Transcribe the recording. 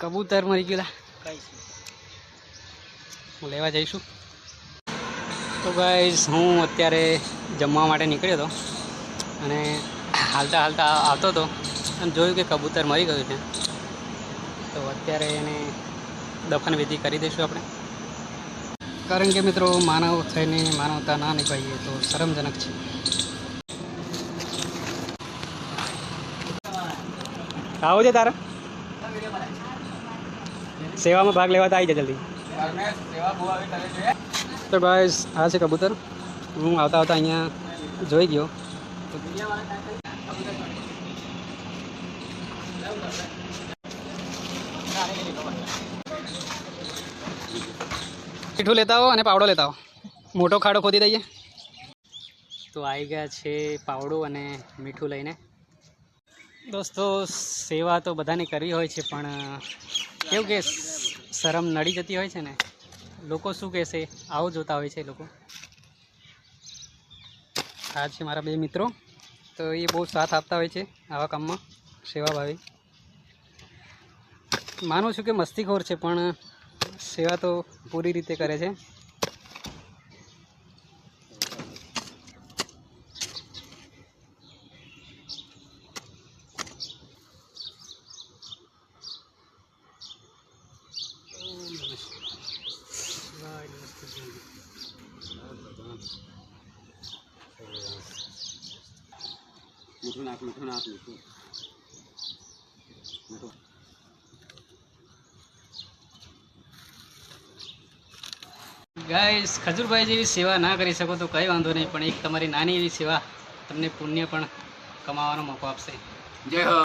કબૂતર મરી ગયેલા. હું લેવા જઈશું. તો ગાઈઝ હું અત્યારે જમવા માટે નીકળ્યો હતો. અને હાલતા હાલતા આવતો હતો અને જોયું કે કબૂતર મરી ગયું છે. તો અત્યારે એને દફન વિધિ કરી દઈશું આપણે. કારણ કે મિત્રો માનવ થઈને માનવતા ના નિભાઈએ તો શરમજનક છે. આવો છે તારા. સેવામાં ભાગ લેવા તો આવી જાય જલ્દી. તો બસ હા છે કબૂતર. હું આવતા આવતા અહીંયા જોઈ ગયો. મીઠું લેતા આવો અને પાવડો લેતા આવો. મોટો ખાડો ખોદી દઈએ. તો આવી ગયા છે પાવડો અને મીઠું લઈને. દોસ્તો સેવા તો બધાને કરવી હોય છે પણ કેવું કે શરમ નડી જતી હોય છે ને, લોકો શું કહેશે? આવું જોતા હોય છે લોકો. આ છે મારા બે મિત્રો. તો એ બહુ સાથ આપતા હોય છે આવા કામમાં, સેવાભાવી. માનું છું કે મસ્તીખોર છે, પણ સેવા તો પૂરી રીતે કરે છે. મીઠું નાખ મીઠું નાખ મીઠું. મીઠું. ગાઈસ ખજૂરભાઈ જેવી સેવા ના કરી શકો તો કંઈ વાંધો નહીં પણ એક તમારી નાની એવી સેવા તમને પુણ્ય પણ કમાવાનો મોકો આપશે. જય